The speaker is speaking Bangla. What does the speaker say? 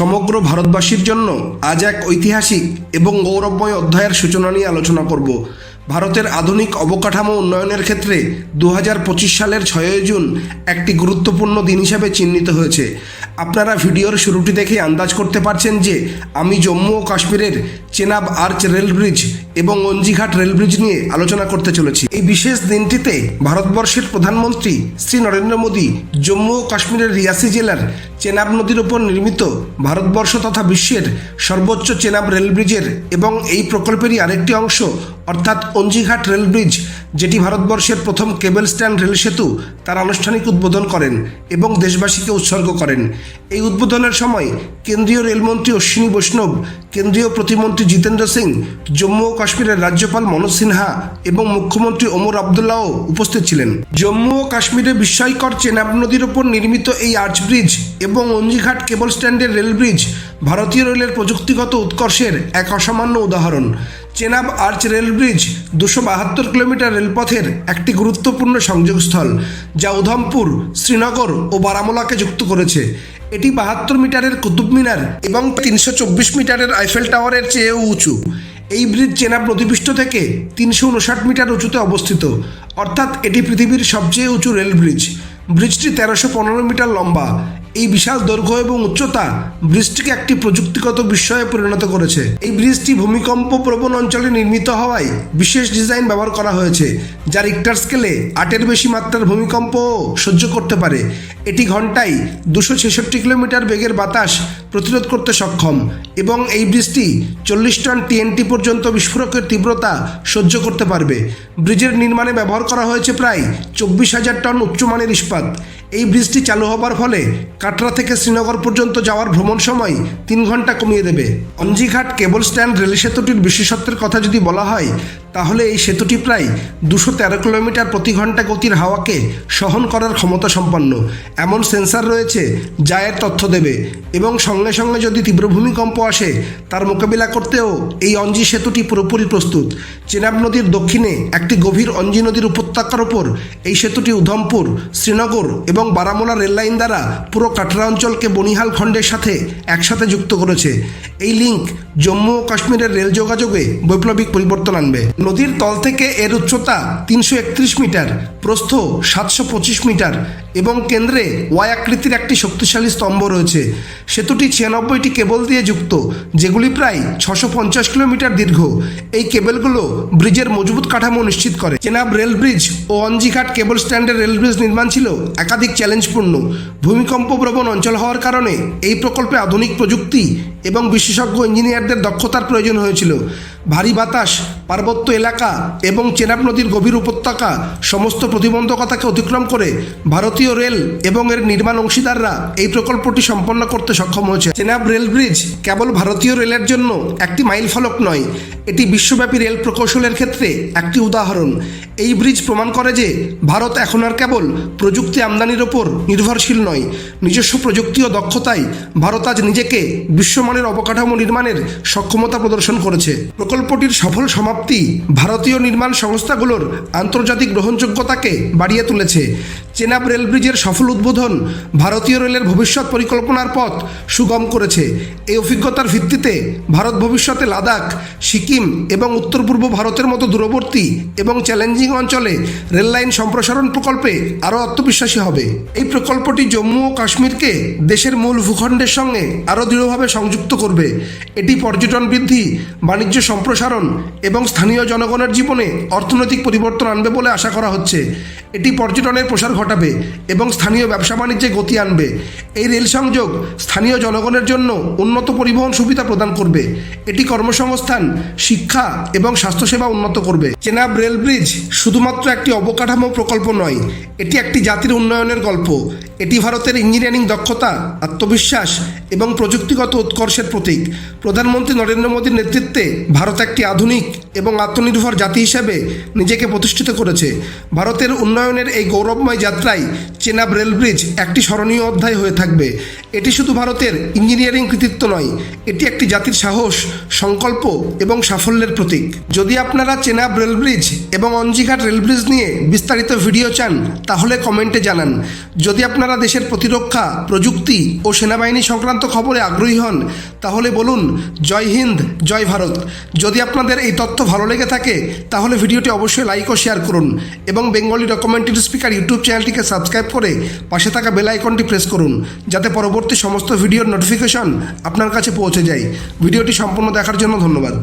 সমগ্র ভারতবাসীর জন্য আজ এক ঐতিহাসিক এবং গৌরবময় অধ্যায়ের সূচনা নিয়ে আলোচনা করব। ভারতের আধুনিক অবকাঠামো উন্নয়নের ক্ষেত্রে দু হাজার পঁচিশ সালের ছয়ই জুন একটি গুরুত্বপূর্ণ দিন হিসাবে চিহ্নিত হয়েছে। আপনারা ভিডিওর শুরুটি দেখে আন্দাজ করতে পারছেন যে আমি জম্মু ও কাশ্মীরের চেনাব আর্চ রেল ব্রিজ এবং অঞ্জিঘাট রেল ব্রিজ নিয়ে আলোচনা করতে চলেছি। এই বিশেষ দিনটিতে ভারতবর্ষের প্রধানমন্ত্রী শ্রী নরেন্দ্র মোদী জম্মু ও কাশ্মীরের রিয়াসি জেলার চেনাব নদীর ওপর নির্মিত ভারতবর্ষ তথা বিশ্বের সর্বোচ্চ চেনাব রেল ব্রিজের এবং এই প্রকল্পেরই আরেকটি অংশ, অর্থাৎ অঞ্জিঘাট রেল ব্রিজ, যেটি ভারতবর্ষের প্রথম কেবল স্ট্যান্ড রেল সেতু তার আনুষ্ঠানিক উদ্বোধন করেন এবং দেশবাসীকে উৎসর্গ করেন। এই উদ্বোধনের সময় কেন্দ্রীয় রেলমন্ত্রী অশ্বিনী বৈষ্ণব, কেন্দ্রীয় প্রতিমন্ত্রী জিতেন্দ্র সিং, জম্মু ও কাশ্মীরের রাজ্যপাল মনোজ সিনহা এবং মুখ্যমন্ত্রী ওমর আবদুল্লাও উপস্থিত ছিলেন। জম্মু ও কাশ্মীরে বিস্ময়কর চেনাব নদীর ওপর নির্মিত এই আর্চ ব্রিজ এবং অঞ্জিঘাট কেবল স্ট্যান্ডের রেল ব্রিজ ভারতীয় রেলের প্রযুক্তিগত উৎকর্ষের এক অসামান্য উদাহরণ। চেনাব আর্চ রেল ব্রিজ দুশো বাহাত্তর কিলোমিটার রেলপথের একটি গুরুত্বপূর্ণ সংযোগস্থল, যা উধমপুর, শ্রীনগর ও বারামুলাকে যুক্ত করেছে। এটি বাহাত্তর মিটারের কুতুব মিনার এবং তিনশো চব্বিশ মিটারের আইফেল টাওয়ারের চেয়েও উঁচু। এই ব্রিজ চেনা প্রতিপৃষ্ঠ থেকে তিনশো উনষাট মিটার উঁচুতে অবস্থিত। অর্থাৎ এটি পৃথিবীর সবচেয়ে উঁচু রেল ব্রিজ ব্রিজটি তেরোশো পনেরো মিটার লম্বা। এই বিশাল দৈর্ঘ্য এবং উচ্চতা ব্রিজটিকে একটি প্রযুক্তিগত বিষয়ে পরিণত করেছে। এই ব্রিজটি ভূমিকম্প প্রবণ অঞ্চলে নির্মিত হওয়ায় বিশেষ ডিজাইন ব্যবহার করা হয়েছে যা রিক্টার স্কেলে আটের বেশি মাত্রার ভূমিকম্প সহ্য করতে পারে। এটি ঘন্টায় দুশো ছেষট্টি কিলোমিটার বেগের বাতাস প্রতিরোধ করতে সক্ষম এবং এই ব্রিজটি চল্লিশ টন টিএনটি পর্যন্ত বিস্ফোরকের তীব্রতা সহ্য করতে পারবে। ব্রিজের নির্মাণে ব্যবহার করা হয়েছে প্রায় চব্বিশ হাজার টন উচ্চমানের ইস্পাত। এই ব্রিজটি চালু হবার ফলে কাটরা থেকে শ্রীনগর পর্যন্ত যাওয়ার ভ্রমণ সময় তিন ঘণ্টা কমিয়ে দেবে। অঞ্জিঘাট কেবল স্ট্যান্ড রেল সেতুটির বিশেষত্বের কথা যদি বলা হয় তাহলে এই সেতুটি প্রায় দুশো তেরো কিলোমিটার প্রতি ঘণ্টা গতির হাওয়াকে সহন করার ক্ষমতা সম্পন্ন। এমন সেন্সার রয়েছে যা এর তথ্য দেবে এবং সঙ্গে সঙ্গে যদি তীব্র ভূমিকম্প আসে, তার মোকাবিলা করতেও এই অঞ্জি সেতুটি পুরোপুরি প্রস্তুত। চেনাব নদীর দক্ষিণে একটি গভীর অঞ্জি নদীর উপত্যকার ওপর এই সেতুটি উধমপুর, শ্রীনগর এবং বারামুলা রেললাইন দ্বারা পুরো কাটরা অঞ্চলকে বনিহাল খণ্ডের সাথে একসাথে যুক্ত করেছে। এই লিঙ্ক জম্মু ও কাশ্মীরের রেল যোগাযোগে বৈপ্লবিক পরিবর্তন আনবে। নদীর তল থেকে এর উচ্চতা তিনশো একত্রিশ মিটার, প্রস্থ সাতশো পঁচিশ মিটার এবং কেন্দ্রে ওয়াই আকৃতির একটি শক্তিশালী স্তম্ভ রয়েছে। সেতুটি ছিয়ানব্বইটি কেবল দিয়ে যুক্ত, যেগুলি প্রায় ছশো পঞ্চাশ কিলোমিটার দীর্ঘ। এই কেবলগুলো ব্রিজের মজবুত কাঠামো নিশ্চিত করে। চেনাব রেল ব্রিজ ও অঞ্জিঘাট কেবল স্ট্যান্ডের রেল ব্রিজ নির্মাণ ছিল একাধিক চ্যালেঞ্জপূর্ণ। ভূমিকম্প প্রবণ অঞ্চল হওয়ার কারণে এই প্রকল্পে আধুনিক প্রযুক্তি এবং বিশেষজ্ঞ ইঞ্জিনিয়ারদের দক্ষতার প্রয়োজন হয়েছিল। ভারী বাতাস, পার্বত্য এলাকা এবং চেনাব নদীর গভীর উপত্যকা সমস্ত প্রতিবন্ধকতাকে অতিক্রম করে ভারতীয় রেল এবং এর নির্মাণ অংশীদাররা এই প্রকল্পটি সম্পন্ন করতে সক্ষম হয়েছে। চেনাব রেল ব্রিজ কেবল ভারতীয় রেলের জন্য একটি মাইল ফলক নয় এটি বিশ্বব্যাপী রেল প্রকৌশলের ক্ষেত্রে একটি উদাহরণ। এই ব্রিজ প্রমাণ করে যে ভারত এখন আর কেবল প্রযুক্তি আমদানির ওপর নির্ভরশীল নয়। নিজস্ব প্রযুক্তি ও দক্ষতায় ভারত আজ নিজেকে বিশ্বমানের অবকাঠামো নির্মাণের সক্ষমতা প্রদর্শন করেছে। প্রকল্পটির সফল সমাপ্তি ভারতীয় নির্মাণ সংস্থাগুলোর আন্তর্জাতিক গ্রহণযোগ্যতাকে বাড়িয়ে তুলেছে। চেনাব রেল ব্রিজের সফল উদ্বোধন ভারতীয় রেলের ভবিষ্যৎ পরিকল্পনার পথ সুগম করেছে। এই অভিজ্ঞতার ভিত্তিতে ভারত ভবিষ্যতে লাদাখ, সিকিম এবং উত্তর পূর্ব ভারতের মতো দূরবর্তী এবং চ্যালেঞ্জিং অঞ্চলে রেললাইন সম্প্রসারণ প্রকল্পে আরও আত্মবিশ্বাসী হবে। এই প্রকল্পটি জম্মু ও কাশ্মীরকে দেশের মূল ভূখণ্ডের সঙ্গে আরও দৃঢ়ভাবে সংযুক্ত করবে। এটি পর্যটন বৃদ্ধি, বাণিজ্য সম্প্রসারণ এবং স্থানীয় জনগণের জীবনে অর্থনৈতিক পরিবর্তন আনবে বলে আশা করা হচ্ছে। এটি পর্যটনের প্রসার ঘটাবে এবং স্থানীয় ব্যবসা বাণিজ্যে গতি আনবে। এই রেল সংযোগ স্থানীয় জনগণের জন্য উন্নত পরিবহন সুবিধা প্রদান করবে। এটি কর্মসংস্থান, শিক্ষা এবং স্বাস্থ্যসেবা উন্নত করবে। চেনাব রেল ব্রিজ শুধুমাত্র একটি অবকাঠামো প্রকল্প নয়, এটি একটি জাতির উন্নয়নের গল্প। এটি ভারতের ইঞ্জিনিয়ারিং দক্ষতা, আত্মবিশ্বাস এবং প্রযুক্তিগত উৎকর্ষের প্রতীক। প্রধানমন্ত্রী নরেন্দ্র মোদীর নেতৃত্বে ভারত একটি আধুনিক এবং আত্মনির্ভর জাতি হিসেবে নিজেকে প্রতিষ্ঠিত করেছে। ভারতের উন্নয়নের এই গৌরবময় যাত্রায় চেনাব রেল ব্রিজ একটি স্মরণীয় অধ্যায় হয়ে থাকবে। এটি শুধু ভারতের ইঞ্জিনিয়ারিং কৃতিত্ব নয়, এটি একটি জাতির সাহস, সংকল্প এবং সাফল্যের প্রতীক। যদি আপনারা চেনাব রেল ব্রিজ এবং অঞ্জিঘাট রেল ব্রিজ নিয়ে বিস্তারিত ভিডিও চান, তাহলে কমেন্টে জানান। যদি আপনারা দেশের প্রতিরক্ষা, প্রযুক্তি ও সেনাবাহিনী সংক্রান্ত খবরে আগ্রহী হন, তাহলে বলুন, জয় হিন্দ, জয় ভারত। যদি আপনাদের এই তথ্য ভালো লেগে থাকে, তাহলে ভিডিওটি অবশ্যই লাইক ও শেয়ার করুন এবং বেঙ্গলি ডকুমেন্টারি স্পিকার ইউটিউব চ্যানেলটিকে সাবস্ক্রাইব করে পাশে থাকা বেল আইকনটি প্রেস করুন, যাতে পরবর্তী সমস্ত ভিডিওর নোটিফিকেশন আপনার কাছে পৌঁছে যায়। ভিডিওটি সম্পূর্ণ দেখার জন্য ধন্যবাদ।